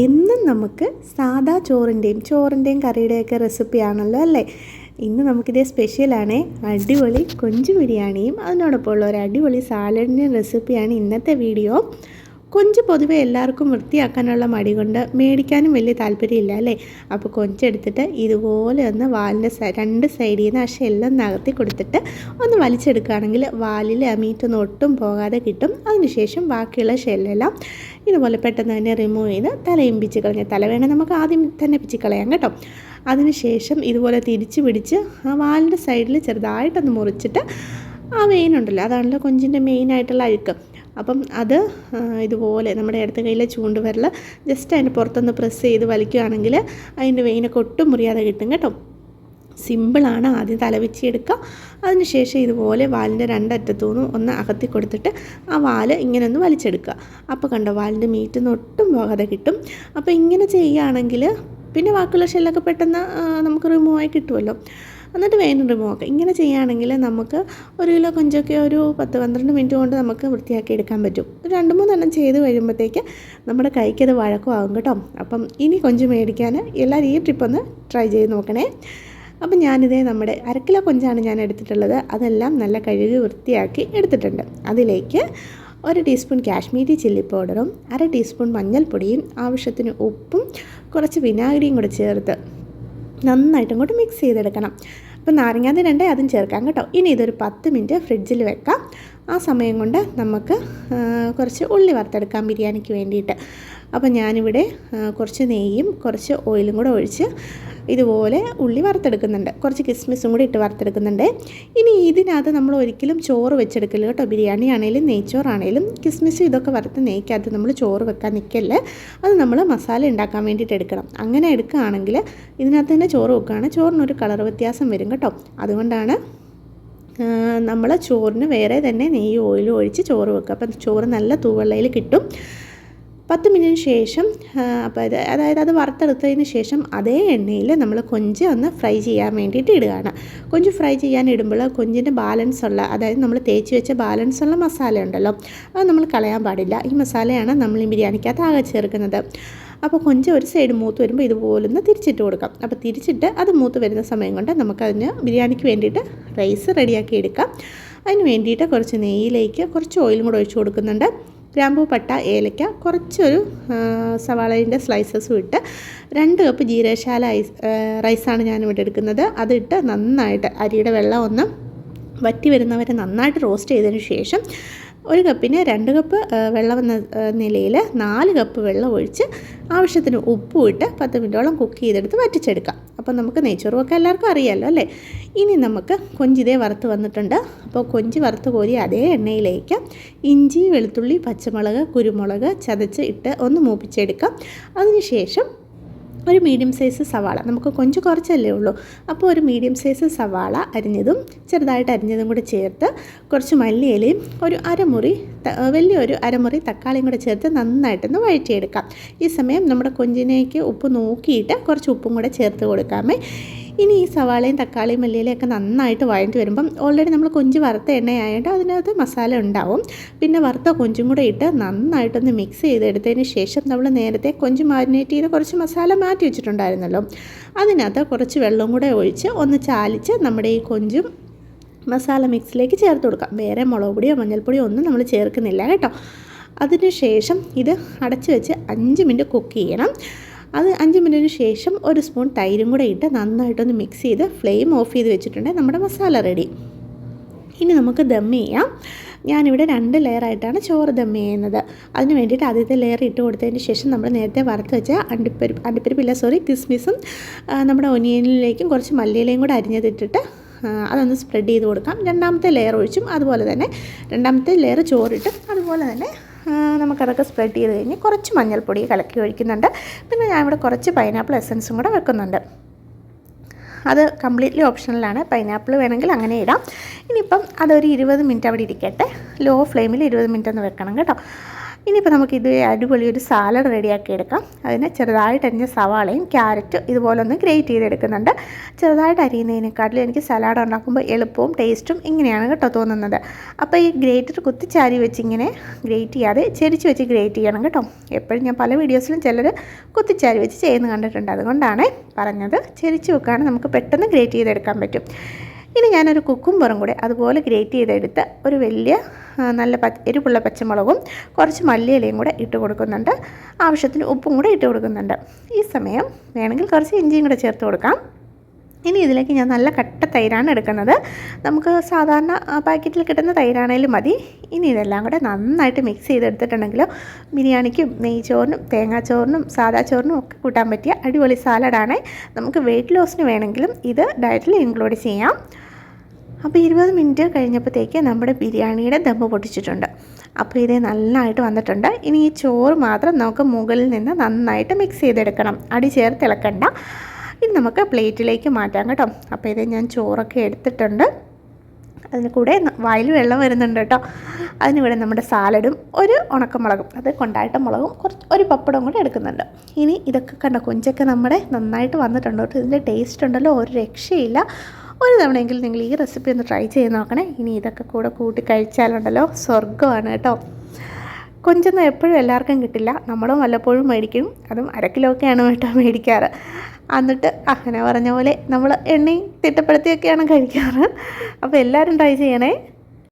എന്നും നമുക്ക് സാദാ ചോറിന്റെയും ചോറിന്റെയും കറിയുടെയൊക്കെ റെസിപ്പിയാണല്ലോ അല്ലേ? ഇന്ന് നമുക്കിതേ സ്പെഷ്യലാണേ അടിപൊളി കൊഞ്ച് ബിരിയാണിയും അതിനോടൊപ്പം ഉള്ള ഒരു അടിപൊളി സാലഡിന്റെ റെസിപ്പിയാണ് ഇന്നത്തെ വീഡിയോ കൊഞ്ച് പൊതുവെ എല്ലാവർക്കും വൃത്തിയാക്കാനുള്ള മടി കൊണ്ട് മേടിക്കാനും വലിയ താല്പര്യമില്ല അല്ലേ? അപ്പോൾ കൊഞ്ചെടുത്തിട്ട് ഇതുപോലെ ഒന്ന് വാലിന്റെ രണ്ട് സൈഡിൽ നിന്ന് ആ ഷെല്ലും നകത്തി കൊടുത്തിട്ട് ഒന്ന് വലിച്ചെടുക്കുകയാണെങ്കിൽ വാലിൽ ആ മീറ്റൊന്നും ഒട്ടും പോകാതെ കിട്ടും. അതിനുശേഷം ബാക്കിയുള്ള ഷെല്ലെല്ലാം ഇതുപോലെ പെട്ടെന്ന് തന്നെ റിമൂവ് ചെയ്ത് തലയും പിച്ച് കളഞ്ഞാൽ തല വേണേൽ നമുക്ക് ആദ്യം തന്നെ പിച്ച് കളയാം കേട്ടോ. അതിനുശേഷം ഇതുപോലെ തിരിച്ച് പിടിച്ച് ആ വാലിന്റെ സൈഡിൽ ചെറുതായിട്ടൊന്ന് മുറിച്ചിട്ട് ആ വെയിനുണ്ടല്ലോ അതാണല്ലോ കൊഞ്ചിന്റെ മെയിനായിട്ടുള്ള അഴുക്ക്. അപ്പം അത് ഇതുപോലെ നമ്മുടെ ഇടത്ത് കയ്യിലെ വരൽ ജസ്റ്റ് അതിന്റെ പുറത്തൊന്ന് പ്രസ് ചെയ്ത് വലിക്കുകയാണെങ്കിൽ അതിന്റെ വെയിനൊക്കെ ഒട്ടും മുറിയാതെ കിട്ടും കേട്ടോ. സിമ്പിളാണ് ആദ്യം തലവെച്ച് എടുക്കുക അതിനുശേഷം ഇതുപോലെ വാലിന്റെ രണ്ടറ്റത്തുനിന്നും ഒന്ന് അകത്തി കൊടുത്തിട്ട് ആ വാൽ ഇങ്ങനെ ഒന്ന് വലിച്ചെടുക്കുക. അപ്പോൾ കണ്ടോ വാലിന്റെ മീറ്റ് ഒന്നും ഒട്ടും പോകാതെ കിട്ടും. അപ്പോൾ ഇങ്ങനെ ചെയ്യുകയാണെങ്കിൽ പിന്നെ ബാക്കിയുള്ള ഷെല്ലൊക്കെ പെട്ടെന്ന് നമുക്ക് റിമൂവ് ആയി കിട്ടുമല്ലോ. എന്നിട്ട് വേഗം റിമൂവ് ആക്കുക. ഇങ്ങനെ ചെയ്യുകയാണെങ്കിൽ നമുക്ക് ഒരു കിലോ കൊഞ്ചൊക്കെ ഒരു പത്ത് പന്ത്രണ്ട് മിനിറ്റ് കൊണ്ട് നമുക്ക് വൃത്തിയാക്കി എടുക്കാൻ പറ്റും. രണ്ട് മൂന്നെണ്ണം ചെയ്ത് കഴിയുമ്പോഴത്തേക്ക് നമ്മുടെ കൈക്ക് അത് വഴക്കമാകും കേട്ടോ. അപ്പം ഇനി കൊഞ്ച് മേടിക്കാൻ എല്ലാവരും ഈ ട്രിപ്പ് ഒന്ന് ട്രൈ ചെയ്ത് നോക്കണേ. അപ്പം ഞാനിതേ നമ്മുടെ അരക്കിലോ കിലോ കൊഞ്ചാണ് ഞാൻ എടുത്തിട്ടുള്ളത്. അതെല്ലാം നല്ല കഴുകി വൃത്തിയാക്കി എടുത്തിട്ടുണ്ട്. അതിലേക്ക് ഒരു ടീസ്പൂൺ കാശ്മീരി ചില്ലി പൗഡറും അര ടീസ്പൂൺ മഞ്ഞൾപ്പൊടിയും ആവശ്യത്തിന് ഉപ്പും കുറച്ച് വിനാഗിരിയും കൂടെ ചേർത്ത് നന്നായിട്ടും അങ്ങോട്ട് മിക്സ് ചെയ്തെടുക്കണം. അപ്പോൾ നാരങ്ങാതെ രണ്ടേ അതും ചേർക്കാം കേട്ടോ. ഇനി ഇതൊരു പത്ത് മിനിറ്റ് ഫ്രിഡ്ജിൽ വെക്കാം. ആ സമയം കൊണ്ട് നമുക്ക് കുറച്ച് ഉള്ളി വറുത്തെടുക്കാം ബിരിയാണിക്ക് വേണ്ടിയിട്ട്. അപ്പോൾ ഞാനിവിടെ കുറച്ച് നെയ്യും കുറച്ച് ഓയിലും കൂടെ ഒഴിച്ച് ഇതുപോലെ ഉള്ളി വറുത്തെടുക്കുന്നുണ്ട്. കുറച്ച് കിസ്മിസും കൂടി ഇട്ട് വറുത്തെടുക്കുന്നുണ്ട്. ഇനി ഇതിനകത്ത് നമ്മൾ ഒരിക്കലും ചോറ് വെച്ചെടുക്കില്ല കേട്ടോ. ബിരിയാണി ആണെങ്കിലും നെയ്ച്ചോറാണേലും കിസ്മിസ് ഇതൊക്കെ വറുത്ത് നെയ്ക്കകത്ത് നമ്മൾ ചോറ് വെക്കാൻ നിൽക്കല്ല. അത് നമ്മൾ മസാല ഉണ്ടാക്കാൻ വേണ്ടിയിട്ട് എടുക്കണം. അങ്ങനെ എടുക്കുകയാണെങ്കിൽ ഇതിനകത്ത് തന്നെ ചോറ് വെക്കുകയാണ്. ചോറിനൊരു കളർ വ്യത്യാസം വരും കേട്ടോ. അതുകൊണ്ടാണ് നമ്മൾ ചോറിന് വേറെ തന്നെ നെയ്യ് ഓയിലും ഒഴിച്ച് ചോറ് വെക്കുക. അപ്പം ചോറ് നല്ല തൂവെള്ളയിൽ കിട്ടും. പത്ത് മിനിറ്റിന് ശേഷം അപ്പോൾ ഇത് അതായത് അത് വറുത്തെടുത്തതിന് ശേഷം അതേ എണ്ണയിൽ നമ്മൾ കൊഞ്ച് ഒന്ന് ഫ്രൈ ചെയ്യാൻ വേണ്ടിയിട്ട് ഇടുകയാണ്. കൊഞ്ച് ഫ്രൈ ചെയ്യാൻ ഇടുമ്പോൾ കൊഞ്ചിന്റെ ബാലൻസ് ഉള്ള അതായത് നമ്മൾ തേച്ച് വെച്ച ബാലൻസ് ഉള്ള മസാല ഉണ്ടല്ലോ അത് നമ്മൾ കളയാൻ പാടില്ല. ഈ മസാലയാണ് നമ്മൾ ഈ ബിരിയാണിക്കകത്ത് ആകെ ചേർക്കുന്നത്. അപ്പോൾ കൊഞ്ച് ഒരു സൈഡ് മൂത്ത് വരുമ്പോൾ ഇതുപോലെ ഒന്ന് തിരിച്ചിട്ട് കൊടുക്കാം. അപ്പോൾ തിരിച്ചിട്ട് അത് മൂത്ത് വരുന്ന സമയം കൊണ്ട് നമുക്കതിന് ബിരിയാണിക്ക് വേണ്ടിയിട്ട് റൈസ് റെഡിയാക്കി എടുക്കാം. അതിന് വേണ്ടിയിട്ട് കുറച്ച് നെയ്യിലേക്ക് കുറച്ച് ഓയിലും കൂടെ ഒഴിച്ച് കൊടുക്കുന്നുണ്ട്. ഗ്രാമ്പൂ പട്ട ഏലക്ക കുറച്ചൊരു സവാളേന്റെ സ്ലൈസസും ഇട്ട് രണ്ട് കപ്പ് ജീരകശാല ഐസ് റൈസാണ് ഞാനിവിടെ എടുക്കുന്നത്. അതിട്ട് നന്നായിട്ട് അരിയുടെ വെള്ളം ഒന്ന് വറ്റി വരുന്നവരെ നന്നായിട്ട് റോസ്റ്റ് ചെയ്തതിന് ശേഷം ഒരു കപ്പിന് രണ്ട് കപ്പ് വെള്ളം എന്ന നിലയിൽ നാല് കപ്പ് വെള്ളം ഒഴിച്ച് ആവശ്യത്തിന് ഉപ്പും ഇട്ട് പത്ത് മിനിറ്റോളം കുക്ക് ചെയ്തെടുത്ത് വറ്റിച്ചെടുക്കാം. അപ്പോൾ നമുക്ക് നെയ്ച്ചോറുമൊക്കെ എല്ലാവർക്കും അറിയാമല്ലോ അല്ലേ? ഇനി നമുക്ക് കൊഞ്ചിതേ വറുത്ത് വന്നിട്ടുണ്ട്. അപ്പോൾ കൊഞ്ചി വറുത്ത് കോരി അതേ എണ്ണയിലേക്ക് ഇഞ്ചി വെളുത്തുള്ളി പച്ചമുളക് കുരുമുളക് ചതച്ച് ഇട്ട് ഒന്ന് മൂപ്പിച്ചെടുക്കാം. അതിനുശേഷം ഒരു മീഡിയം സൈസ് സവാള. നമുക്ക് കൊഞ്ച് കുറച്ചല്ലേ ഉള്ളൂ. അപ്പോൾ ഒരു മീഡിയം സൈസ് സവാള അരിഞ്ഞതും ചെറുതായിട്ട് അരിഞ്ഞതും കൂടി ചേർത്ത് കുറച്ച് മല്ലിയിലയും ഒരു അരമുറി വലിയൊരു അരമുറി തക്കാളിയും കൂടെ ചേർത്ത് നന്നായിട്ടൊന്ന് വഴറ്റിയെടുക്കാം. ഈ സമയം നമ്മുടെ കൊഞ്ചിനേക്ക് ഉപ്പ് നോക്കിയിട്ട് കുറച്ച് ഉപ്പും കൂടെ ചേർത്ത് കൊടുക്കാമേ. ഇനി ഈ സവാളയും തക്കാളിയും മല്ലിയിലൊക്കെ നന്നായിട്ട് വഴണ്ടി വരുമ്പം ഓൾറെഡി നമ്മൾ കൊഞ്ച് വറുത്ത എണ്ണയായിട്ട് അതിനകത്ത് മസാല ഉണ്ടാവും. പിന്നെ വറുത്ത കൊഞ്ചും കൂടെ ഇട്ട് നന്നായിട്ടൊന്ന് മിക്സ് ചെയ്തെടുത്തതിന് ശേഷം നമ്മൾ നേരത്തെ കൊഞ്ച് മാരിനേറ്റ് ചെയ്ത് കുറച്ച് മസാല മാറ്റി വെച്ചിട്ടുണ്ടായിരുന്നല്ലോ. അതിനകത്ത് കുറച്ച് വെള്ളം കൂടെ ഒഴിച്ച് ഒന്ന് ചാലിച്ച് നമ്മുടെ ഈ കൊഞ്ചും മസാല മിക്സിലേക്ക് ചേർത്ത് കൊടുക്കാം. വേറെ മുളക് പൊടിയോ മഞ്ഞൾപ്പൊടിയോ ഒന്നും നമ്മൾ ചേർക്കുന്നില്ല കേട്ടോ. അതിനുശേഷം ഇത് അടച്ചു വെച്ച് അഞ്ച് മിനിറ്റ് കുക്ക് ചെയ്യണം. അത് അഞ്ച് മിനിറ്റിന് ശേഷം ഒരു സ്പൂൺ തൈരും കൂടെ ഇട്ട് നന്നായിട്ടൊന്ന് മിക്സ് ചെയ്ത് ഫ്ലെയിം ഓഫ് ചെയ്ത് വെച്ചിട്ടുണ്ടെങ്കിൽ നമ്മുടെ മസാല റെഡി ഇനി നമുക്ക് ദം ചെയ്യാം. ഞാനിവിടെ രണ്ട് ലെയറായിട്ടാണ് ചോറ് ദം ചെയ്യുന്നത്. അതിന് വേണ്ടിയിട്ട് ആദ്യത്തെ ലെയർ ഇട്ട് കൊടുത്തതിന് ശേഷം നമ്മൾ നേരത്തെ വറുത്ത് വെച്ച അണ്ടിപ്പരിപ്പ് അണ്ടിപ്പരിപ്പില്ല സോറി കിസ്മിസും നമ്മുടെ ഒനിയനിലേക്കും കുറച്ച് മല്ലിയിലയും കൂടെ അരിഞ്ഞതിട്ടിട്ട് അതൊന്ന് സ്പ്രെഡ് ചെയ്ത് കൊടുക്കാം. രണ്ടാമത്തെ ലെയർ ഒഴിച്ചും അതുപോലെ തന്നെ രണ്ടാമത്തെ ലെയർ ചോറിട്ടും അതുപോലെ തന്നെ നമുക്കതൊക്കെ സ്പ്രെഡ് ചെയ്ത് കഴിഞ്ഞ് കുറച്ച് മഞ്ഞൾപ്പൊടി കലക്കി ഒഴിക്കുന്നുണ്ട്. പിന്നെ ഞാൻ കുറച്ച് പൈനാപ്പിൾ എസൻസും കൂടെ വെക്കുന്നുണ്ട്. അത് കംപ്ലീറ്റ്ലി ഓപ്ഷണലാണ് പൈനാപ്പിൾ വേണമെങ്കിൽ അങ്ങനെ ഇടാം. ഇനിയിപ്പം അതൊരു ഇരുപത് മിനിറ്റ് അവിടെ ഇരിക്കട്ടെ. ലോ ഫ്ലെയിമിൽ ഇരുപത് മിനിറ്റ് ഒന്ന് വെക്കണം കേട്ടോ. ഇനിയിപ്പോൾ നമുക്ക് ഇത് അടിപൊളി ഒരു സാലഡ് റെഡിയാക്കി എടുക്കാം. അതിന് ചെറുതായിട്ട് അരിഞ്ഞ സവാളയും ക്യാരറ്റും ഇതുപോലെ ഒന്ന് ഗ്രേറ്റ് ചെയ്തെടുക്കുന്നുണ്ട്. ചെറുതായിട്ട് അരിയുന്നതിനെക്കാട്ടിലും എനിക്ക് സലാഡ് ഉണ്ടാക്കുമ്പോൾ എളുപ്പവും ടേസ്റ്റും ഇങ്ങനെയാണ് കേട്ടോ തോന്നുന്നത്. അപ്പോൾ ഈ ഗ്രേറ്റർ കുത്തിച്ചാരി വെച്ച് ഇങ്ങനെ ഗ്രേറ്റ് ചെയ്യാതെ ചെരിച്ച് വെച്ച് ഗ്രേറ്റ് ചെയ്യണം കേട്ടോ. എപ്പോഴും ഞാൻ പല വീഡിയോസിലും ചിലർ കുത്തിച്ചാരി വെച്ച് ചെയ്യുന്നത് കണ്ടിട്ടുണ്ട്. അതുകൊണ്ടാണ് പറഞ്ഞത് ചെരിച്ച് വെക്കുകയാണെങ്കിൽ നമുക്ക് പെട്ടെന്ന് ഗ്രേറ്റ് ചെയ്തെടുക്കാൻ പറ്റും. ഇനി ഞാനൊരു കുക്കുംബറും കൂടെ അതുപോലെ ഗ്രേറ്റ് ചെയ്തെടുത്ത് ഒരു വലിയ നല്ല പച്ച എരിവുള്ള പച്ചമുളകും കുറച്ച് മല്ലിയിലയും കൂടെ ഇട്ട് കൊടുക്കുന്നുണ്ട്. ആവശ്യത്തിന് ഉപ്പും കൂടെ ഇട്ട് കൊടുക്കുന്നുണ്ട്. ഈ സമയം വേണമെങ്കിൽ കുറച്ച് ഇഞ്ചിയും കൂടെ ചേർത്ത് കൊടുക്കാം. ഇനി ഇതിലേക്ക് ഞാൻ നല്ല കട്ട തൈരാണ് എടുക്കുന്നത്. നമുക്ക് സാധാരണ പാക്കറ്റിൽ കിട്ടുന്ന തൈരാണേലും മതി. ഇനി ഇതെല്ലാം കൂടെ നന്നായിട്ട് മിക്സ് ചെയ്തെടുത്തിട്ടുണ്ടെങ്കിൽ ബിരിയാണിക്കും നെയ്ച്ചോറിനും തേങ്ങാച്ചോറിനും സാദാ ചോറിനും ഒക്കെ കൂട്ടാൻ പറ്റിയ അടിപൊളി സാലഡാണ് നമുക്ക് വെയിറ്റ് ലോസിന് വേണമെങ്കിലും ഇത് ഡയറ്റിൽ ഇൻക്ലൂഡ് ചെയ്യാം. അപ്പോൾ ഇരുപത് മിനിറ്റ് കഴിഞ്ഞപ്പോഴത്തേക്ക് നമ്മുടെ ബിരിയാണിയുടെ ദമ്മ് പൊട്ടിച്ചിട്ടുണ്ട്. അപ്പോൾ ഇത് നന്നായിട്ട് വന്നിട്ടുണ്ട്. ഇനി ഈ ചോറ് മാത്രം നമുക്ക് മുകളിൽ നിന്ന് നന്നായിട്ട് മിക്സ് ചെയ്തെടുക്കണം. അടി ചേർത്ത് ഇളക്കണ്ട. ഇനി നമുക്ക് പ്ലേറ്റിലേക്ക് മാറ്റാം കേട്ടോ. അപ്പോൾ ഇത് ഞാൻ ചോറൊക്കെ എടുത്തിട്ടുണ്ട്. അതിന് കൂടെ വായിൽ വെള്ളം വരുന്നുണ്ട് കേട്ടോ. അതിന് കൂടെ നമ്മുടെ സാലഡും ഒരു ഉണക്കമുളകും അത് കൊണ്ടായിട്ട മുളകും കുറച്ച് ഒരു പപ്പടം കൂടെ എടുക്കുന്നുണ്ട്. ഇനി ഇതൊക്കെ കണ്ട? കൊഞ്ചൊക്കെ നമ്മുടെ നന്നായിട്ട് വന്നിട്ടുണ്ട് ഇതിന്റെ ടേസ്റ്റ് ഉണ്ടല്ലോ. ഒരു രക്ഷയില്ല. ഒരു തവണയെങ്കിലും നിങ്ങൾ ഈ റെസിപ്പി ഒന്ന് ട്രൈ ചെയ്ത് നോക്കണേ. ഇനി ഇതൊക്കെ കൂടെ കൂട്ടി കഴിച്ചാലുണ്ടല്ലോ. സ്വർഗമാണ് കേട്ടോ. കൊഞ്ചൊന്നും എപ്പോഴും എല്ലാവർക്കും കിട്ടില്ല. നമ്മളും വല്ലപ്പോഴും മേടിക്കും. അതും അരക്കിലൊക്കെയാണ് കേട്ടോ മേടിക്കാറ്. എന്നിട്ട് അങ്ങനെ പറഞ്ഞ പോലെ നമ്മൾ എണ്ണയും തിട്ടപ്പെടുത്തിയൊക്കെയാണ് കഴിക്കാറ്. അപ്പോൾ എല്ലാവരും ട്രൈ ചെയ്യണേ.